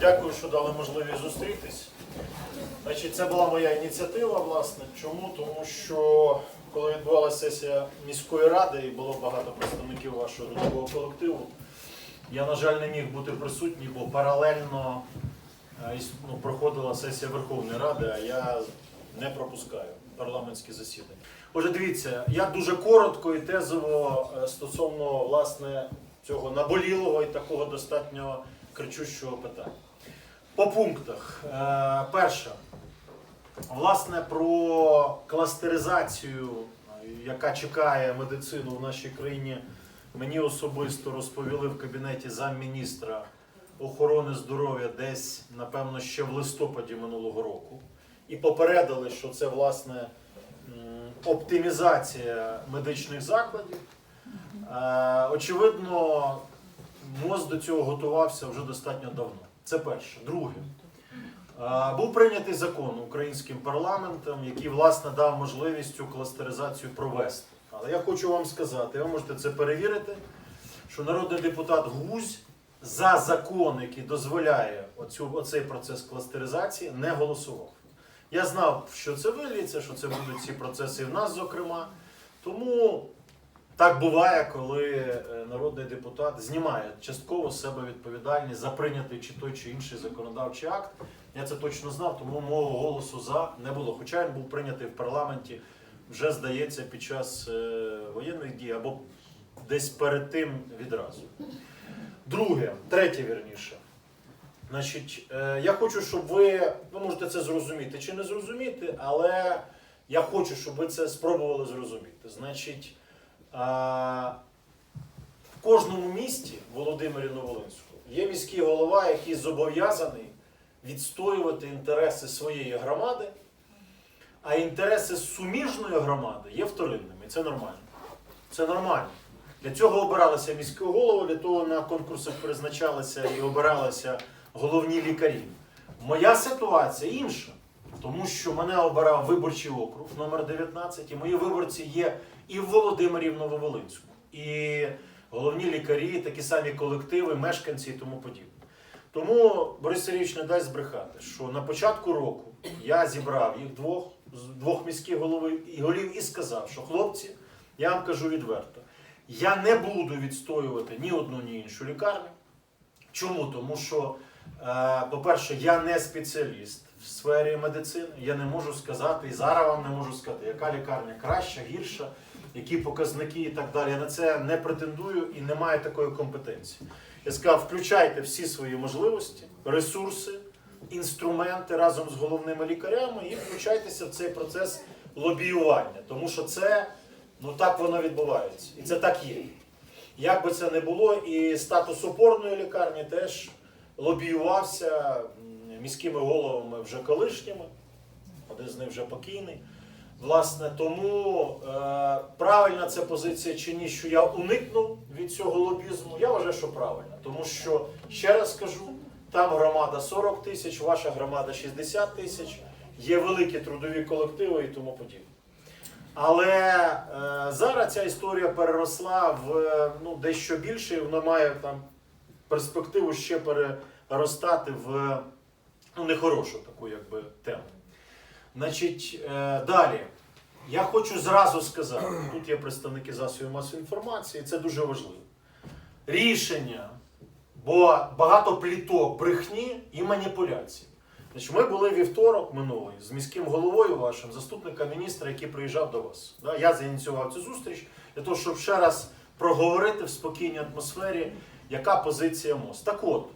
Дякую, що дали можливість зустрітись. Значить, це була моя ініціатива, власне. Чому? Тому що коли відбувалася сесія міської ради і було багато представників вашого трудового колективу, я, на жаль, не міг бути присутній, бо паралельно е, ну, проходила сесія Верховної Ради, а я не пропускаю парламентські засідання. Отже, дивіться, я дуже коротко і тезово е, стосовно власне цього наболілого і такого достатньо кричущого питання. По пунктах. Е, Перше, власне, про кластеризацію, яка чекає медицину в нашій країні, мені особисто розповіли в кабінеті замміністра охорони здоров'я десь, напевно, ще в листопаді минулого року. І попередили, що це власне оптимізація медичних закладів. Е, Очевидно, МОЗ до цього готувався вже достатньо давно. Це перше. Друге. Був прийнятий закон українським парламентом, який власне дав можливість цю кластеризацію провести. Але я хочу вам сказати, ви можете це перевірити, що народний депутат Гузь за закон, який дозволяє оцю, оцей процес кластеризації, не голосував. Я знав, що це виліться, що це будуть ці процеси і в нас, зокрема. Тому так буває, коли е, народний депутат знімає частково з себе відповідальність за прийнятий чи той чи інший законодавчий акт. Я це точно знав, тому мого голосу за не було. Хоча він був прийнятий в парламенті, вже здається, під час е, воєнних дій або десь перед тим відразу. Друге, третє вірніше. Значить, е, я хочу, щоб ви, ви можете це зрозуміти чи не зрозуміти, але я хочу, щоб ви це спробували зрозуміти. Значить, в кожному місті Володимирі Новолинського є міський голова, який зобов'язаний відстоювати інтереси своєї громади, а інтереси суміжної громади є вторинними. Це нормально. Це нормально. Для цього обиралися міські голови, для того на конкурсах призначалися і обиралися головні лікарі. Моя ситуація інша, тому що мене обирав виборчий округ номер 19, і мої виборці є і в Володимирі, в Нововолинську. І головні лікарі, такі самі колективи, мешканці і тому подібне. Тому Борис Сергійович не дасть збрехати, що на початку року я зібрав їх двох, двох міських голови і голів і сказав, що хлопці, я вам кажу відверто, я не буду відстоювати ні одну, ні іншу лікарню. Чому? Тому що, е, по-перше, я не спеціаліст в сфері медицини. Я не можу сказати, і зараз вам не можу сказати, яка лікарня краща, гірша, які показники і так далі. Я на це не претендую і не маю такої компетенції. Я сказав, включайте всі свої можливості, ресурси, інструменти разом з головними лікарями і включайтеся в цей процес лобіювання. Тому що це ну так воно відбувається. І це так є. Як би це не було, і статус опорної лікарні теж лобіювався міськими головами вже колишніми, один з них вже покійний. Власне, тому е, правильна це позиція чи ні, що я уникнув від цього лобізму, я вважаю, що правильно. Тому що, ще раз скажу, там громада 40 тисяч, ваша громада 60 тисяч, є великі трудові колективи і тому подібне. Але е, зараз ця історія переросла в е, ну, дещо більше, і вона має там перспективу ще переростати в нехорошу таку якби, тему. Значить, е, далі. Я хочу зразу сказати, тут є представники засобів масової інформації, це дуже важливо. Рішення, бо багато пліток, брехні і маніпуляцій. Значить, ми були вівторок минулий з міським головою вашим, заступником міністра, який приїжджав до вас. Я зініціював цю зустріч для того, щоб ще раз проговорити в спокійній атмосфері, яка позиція МОЗ. Так от,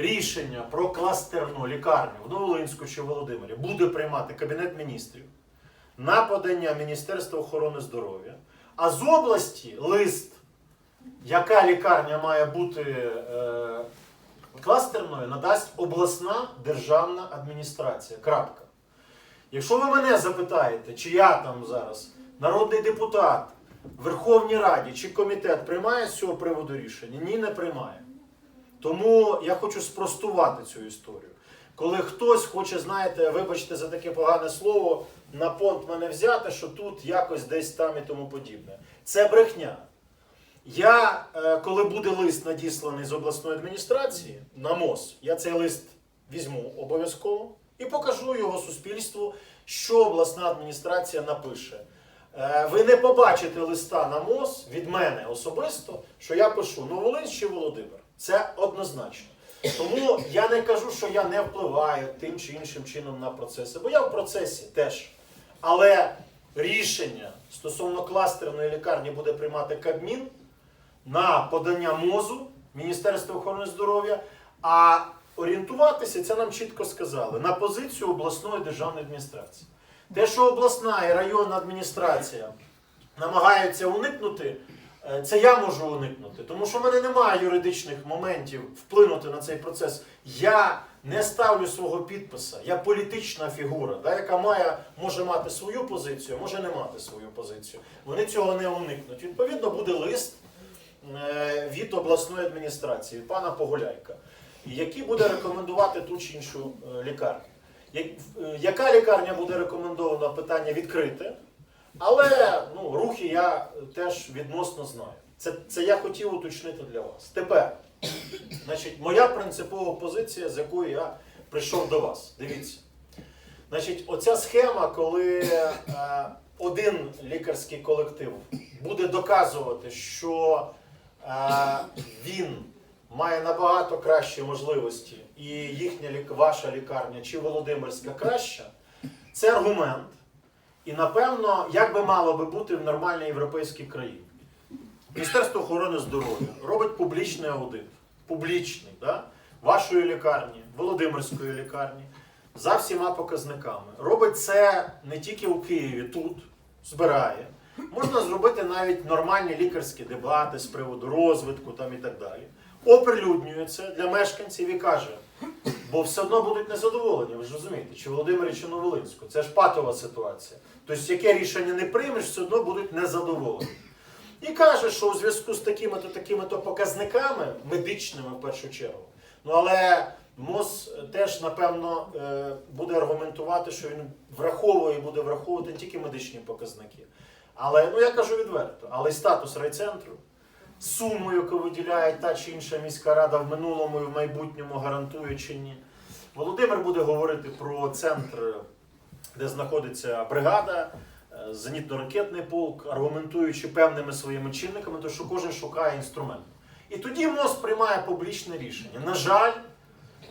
рішення про кластерну лікарню в Новолинську чи Володимирі буде приймати Кабінет міністрів на подання Міністерства охорони здоров'я, а з області лист, яка лікарня має бути. Е, кластерною надасть обласна державна адміністрація. Крапка. Якщо ви мене запитаєте, чи я там зараз народний депутат Верховній Раді чи комітет приймає з цього приводу рішення? Ні, не приймає. Тому я хочу спростувати цю історію. Коли хтось хоче, знаєте, вибачте за таке погане слово, на понт мене взяти, що тут якось десь там і тому подібне. Це брехня. Я, е, коли буде лист надісланий з обласної адміністрації на МОЗ, я цей лист візьму обов'язково і покажу його суспільству, що обласна адміністрація напише. Е, Ви не побачите листа на МОЗ від мене особисто, що я пишу Новолинськ чи Володимир. Це однозначно. Тому я не кажу, що я не впливаю тим чи іншим чином на процеси, бо я в процесі теж. Але рішення стосовно кластерної лікарні буде приймати Кабмін на подання МОЗу, Міністерства охорони здоров'я, а орієнтуватися, це нам чітко сказали, на позицію обласної державної адміністрації. Те, що обласна і районна адміністрація намагаються уникнути, це я можу уникнути, тому що в мене немає юридичних моментів вплинути на цей процес. Я не ставлю свого підписа, я політична фігура, да, яка має, може мати свою позицію, може не мати свою позицію. Вони цього не уникнуть. Відповідно, буде лист е, від обласної адміністрації, пана Погуляйка, який буде рекомендувати ту чи іншу е, лікарню. Е, Яка лікарня буде рекомендована, питання відкрите, але ну, рухи я теж відносно знаю. Це, це я хотів уточнити для вас. Тепер, значить, моя принципова позиція, з якою я прийшов до вас. Дивіться. Значить, оця схема, коли е, один лікарський колектив буде доказувати, що е, він має набагато кращі можливості, і їхня ваша лікарня чи Володимирська краща, це аргумент. І напевно, як би мало би бути в нормальній європейській країні. Міністерство охорони здоров'я робить публічний аудит, публічний, да? вашої лікарні, Володимирської лікарні, за всіма показниками. Робить це не тільки у Києві, тут збирає. Можна зробити навіть нормальні лікарські дебати з приводу розвитку там і так далі. Оприлюднює це для мешканців і каже, бо все одно будуть незадоволені, ви ж розумієте, чи Володимирі, чи Новолинську. Це ж патова ситуація. Тобто, яке рішення не приймеш, все одно будуть незадоволені. І каже, що у зв'язку з такими-то такими-то показниками, медичними в першу чергу, ну але МОЗ теж, напевно, е, буде аргументувати, що він враховує і буде враховувати не тільки медичні показники. Але, ну я кажу відверто, але й статус райцентру, суму, яку виділяє та чи інша міська рада в минулому і в майбутньому гарантує чи ні. Володимир буде говорити про центр, де знаходиться бригада, е, зенітно-ракетний полк, аргументуючи певними своїми чинниками, то що кожен шукає інструмент. І тоді МОЗ приймає публічне рішення. На жаль,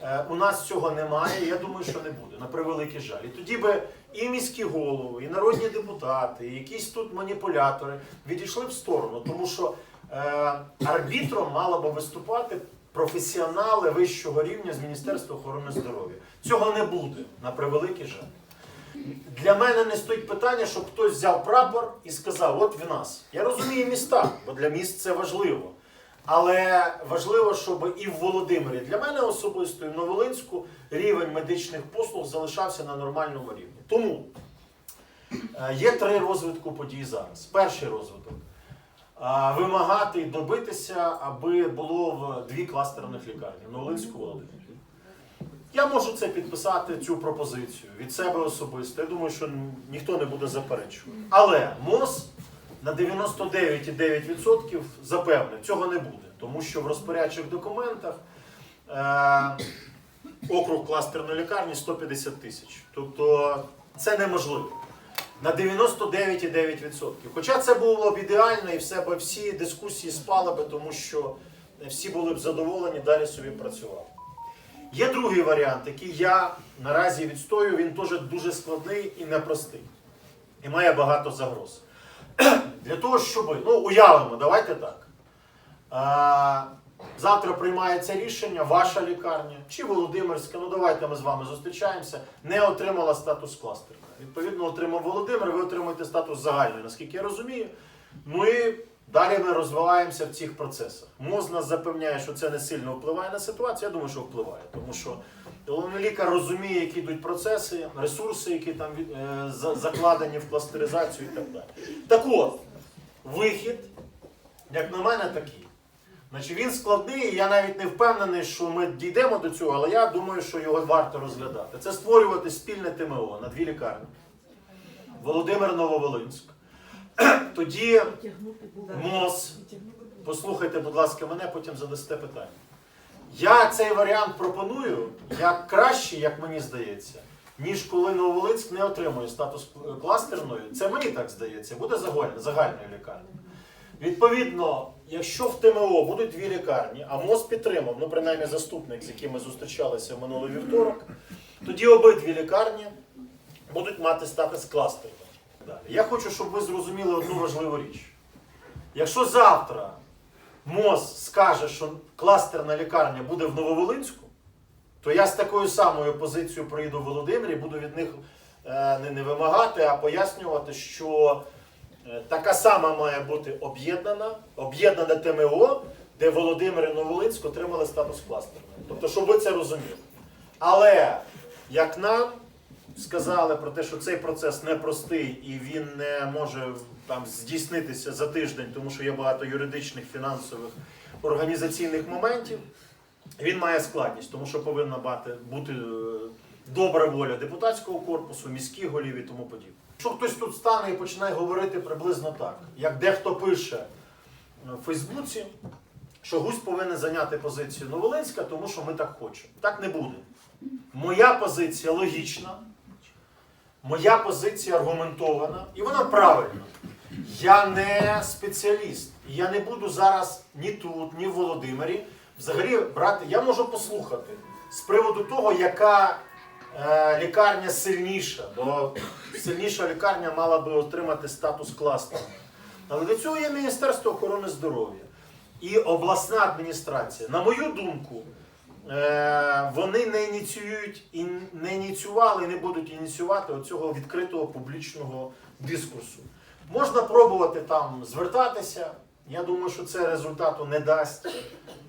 е, у нас цього немає, я думаю, що не буде, на превеликий жаль. І тоді би і міські голови, і народні депутати, і якісь тут маніпулятори відійшли в сторону, тому що арбітром мало би виступати професіонали вищого рівня з Міністерства охорони здоров'я. Цього не буде, на превеликий жаль. Для мене не стоїть питання, щоб хтось взяв прапор і сказав, от в нас. Я розумію міста, бо для міст це важливо. Але важливо, щоб і в Володимирі для мене особисто, і в Новолинську рівень медичних послуг залишався на нормальному рівні. Тому е, є три розвитку подій зараз. Перший розвиток е, вимагати і добитися, аби було в дві кластерних лікарні Новолинську Володимирі. Я можу це підписати, цю пропозицію від себе особисто. Я думаю, що ніхто не буде заперечувати. Але МОЗ на 99,9% запевнив, цього не буде. Тому що в розпорядчих документах е, округ кластерної лікарні 150 тисяч. Тобто це неможливо. На 99,9%. Хоча це було б ідеально і все б всі дискусії спали би, тому що всі були б задоволені, далі собі працювали. Є другий варіант, який я наразі відстоюю, він теж дуже складний і непростий. І має багато загроз. Для того, щоб, ну, уявимо, давайте так. А, завтра приймається рішення, ваша лікарня чи Володимирська, ну давайте ми з вами зустрічаємося, не отримала статус кластера. Відповідно, отримав Володимир, ви отримуєте статус загальний, наскільки я розумію. Ну і далі ми розвиваємося в цих процесах. МОЗ нас запевняє, що це не сильно впливає на ситуацію. Я думаю, що впливає, тому що головний лікар розуміє, які йдуть процеси, ресурси, які там е, закладені в кластеризацію і так далі. Так от, вихід, як на мене, такий. Значить, він складний, і я навіть не впевнений, що ми дійдемо до цього, але я думаю, що його варто розглядати. Це створювати спільне ТМО на дві лікарні. Володимир Нововолинськ. Тоді МОЗ, послухайте, будь ласка, мене, потім задасте питання. Я цей варіант пропоную як краще, як мені здається, ніж коли Нововолинськ не отримує статус кластерної. Це мені так здається, буде загальною лікарнею. Відповідно, якщо в ТМО будуть дві лікарні, а МОЗ підтримав, ну принаймні заступник, з яким ми зустрічалися минулий вівторок, тоді обидві лікарні будуть мати статус кластерної. Далі. Я хочу, щоб ви зрозуміли одну важливу річ. Якщо завтра МОЗ скаже, що кластерна лікарня буде в Нововолинську, то я з такою самою позицією приїду в Володимир і буду від них е, не, вимагати, а пояснювати, що така сама має бути об'єднана, об'єднане ТМО, де Володимир і Нововолинськ отримали статус кластерної. Тобто, щоб ви це розуміли. Але як нам сказали про те, що цей процес непростий і він не може там здійснитися за тиждень, тому що є багато юридичних, фінансових, організаційних моментів. Він має складність, тому що повинна бути е, добра воля депутатського корпусу, міських голів і тому подібне. Якщо хтось тут стане і починає говорити приблизно так, як дехто пише в Фейсбуці, що Гусь повинен зайняти позицію Новолинська, тому що ми так хочемо. Так не буде. Моя позиція логічна, моя позиція аргументована, і вона правильна. Я не спеціаліст. Я не буду зараз ні тут, ні в Володимирі взагалі брати. Я можу послухати з приводу того, яка лікарня сильніша, бо сильніша лікарня мала би отримати статус кластеру. Але до цього є Міністерство охорони здоров'я і обласна адміністрація. На мою думку, е, вони не ініціюють і не ініціювали і не будуть ініціювати оцього відкритого публічного дискурсу. Можна пробувати там звертатися. Я думаю, що це результату не дасть.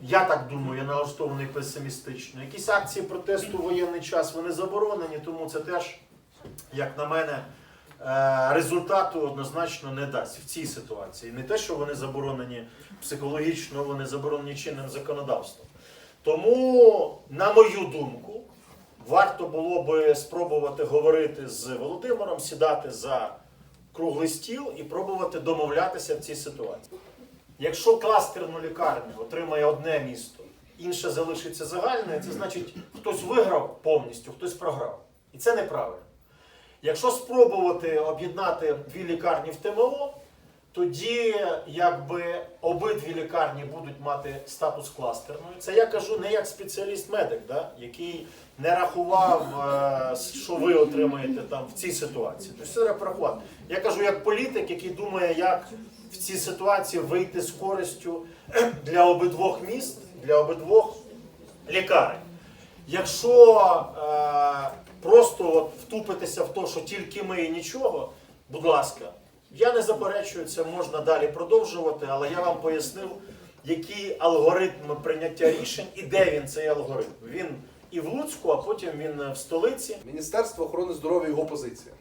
Я так думаю, я налаштований песимістично. Якісь акції протесту в воєнний час вони заборонені, тому це теж, як на мене, е, результату однозначно не дасть в цій ситуації. Не те, що вони заборонені психологічно, вони заборонені чинним законодавством. Тому, на мою думку, варто було би спробувати говорити з Володимиром, сідати за круглий стіл і пробувати домовлятися в цій ситуації. Якщо кластерну лікарню отримає одне місто, інше залишиться загальне, це значить хтось виграв повністю, хтось програв. І це неправильно. Якщо спробувати об'єднати дві лікарні в ТМО, тоді якби обидві лікарні будуть мати статус кластерної. Це я кажу не як спеціаліст-медик, да, який не рахував, е, що ви отримаєте там в цій ситуації. Тобто це треба порахувати. Я кажу як політик, який думає, як в цій ситуації вийти з користю для обидвох міст, для обидвох лікарень. Якщо е, просто от втупитися в те, що тільки ми і нічого, будь ласка, я не заперечую, це можна далі продовжувати, але я вам пояснив, які алгоритми прийняття рішень і де він цей алгоритм. Він і в Луцьку, а потім він в столиці. Міністерство охорони здоров'я його позиція.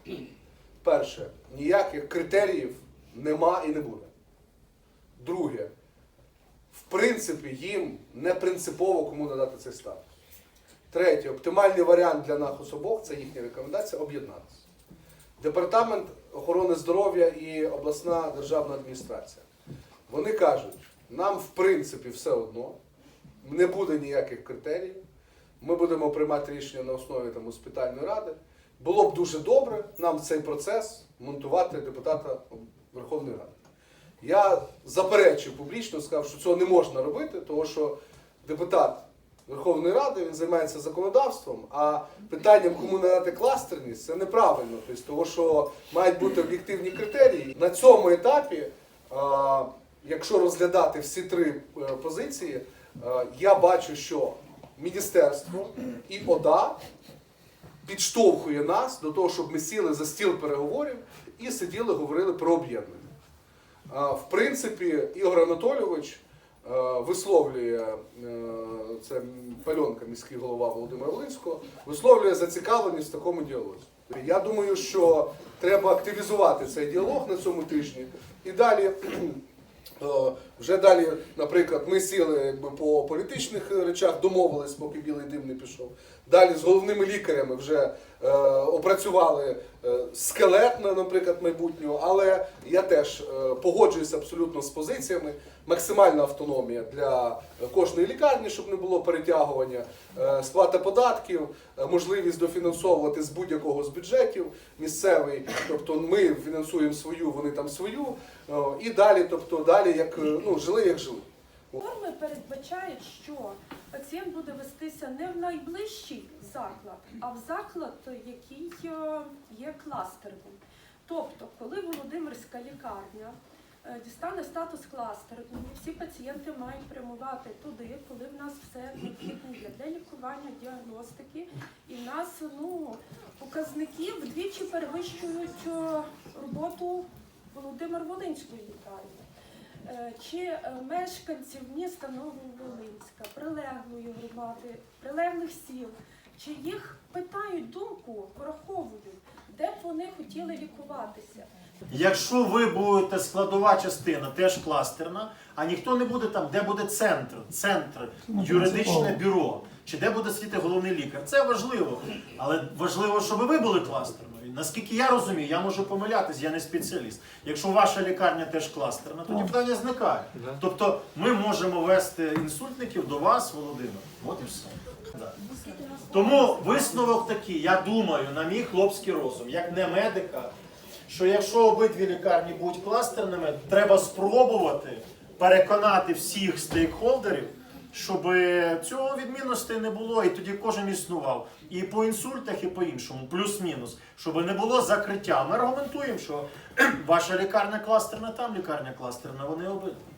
Перше, ніяких критеріїв нема і не буде. Друге, в принципі, їм не принципово кому надати цей статус. Третє, оптимальний варіант для нас обох це їхня рекомендація об'єднатися. Департамент охорони здоров'я і обласна державна адміністрація. Вони кажуть, нам в принципі все одно, не буде ніяких критеріїв. Ми будемо приймати рішення на основі там, госпітальної ради. Було б дуже добре нам цей процес монтувати депутата Верховної Ради. Я заперечив публічно, сказав, що цього не можна робити, тому що депутат Верховної Ради він займається законодавством, а питанням, кому надати кластерність, це неправильно. Тобто, того, що мають бути об'єктивні критерії. На цьому етапі, якщо розглядати всі три е, позиції, е, я бачу, що міністерство і ОДА підштовхує нас до того, щоб ми сіли за стіл переговорів і сиділи, говорили про об'єднання. В принципі, Ігор Анатолійович е, висловлює, е, це Пальонка, міський голова Володимира Волинського, висловлює зацікавленість в такому діалозі. Я думаю, що треба активізувати цей діалог на цьому тижні і далі. е, Вже далі, наприклад, ми сіли якби, по політичних речах, домовились, поки білий дим не пішов. Далі з головними лікарями вже е, опрацювали е, скелет, на, наприклад, майбутнього, але я теж е, погоджуюся абсолютно з позиціями. Максимальна автономія для кожної лікарні, щоб не було перетягування, е, сплата податків, можливість дофінансовувати з будь-якого з бюджетів місцевий. Тобто ми фінансуємо свою, вони там свою. І далі, тобто далі, як ну, жили, як жили. Норми передбачають, що пацієнт буде вестися не в найближчий заклад, а в заклад, який е, є кластерним. Тобто, коли Володимирська лікарня е, дістане статус кластерної, всі пацієнти мають прямувати туди, коли в нас все необхідне для лікування, діагностики, і в нас ну, показники вдвічі перевищують е, роботу Володимир Волинської лікарні. Е, Чи е, мешканців міста Нововолинська, прилеглої громади, прилеглих сіл, чи їх питають думку, враховують, де б вони хотіли лікуватися? Якщо ви будете складова частина, теж кластерна, а ніхто не буде там, де буде центр, центр, юридичне бюро, чи де буде сидіти головний лікар. Це важливо. Але важливо, щоб ви були кластерною. Наскільки я розумію, я можу помилятись, я не спеціаліст. Якщо ваша лікарня теж кластерна, тоді питання зникає. Тобто ми можемо вести інсультників до вас, Володимир. От і все. Да. Тому висновок такий, я думаю, на мій хлопський розум, як не медика, що якщо обидві лікарні будуть кластерними, треба спробувати переконати всіх стейкхолдерів, щоб цього відмінності не було, і тоді кожен існував. І по інсультах, і по іншому, плюс-мінус, щоб не було закриття. Ми аргументуємо, що ваша лікарня кластерна, там лікарня кластерна, вони обидві.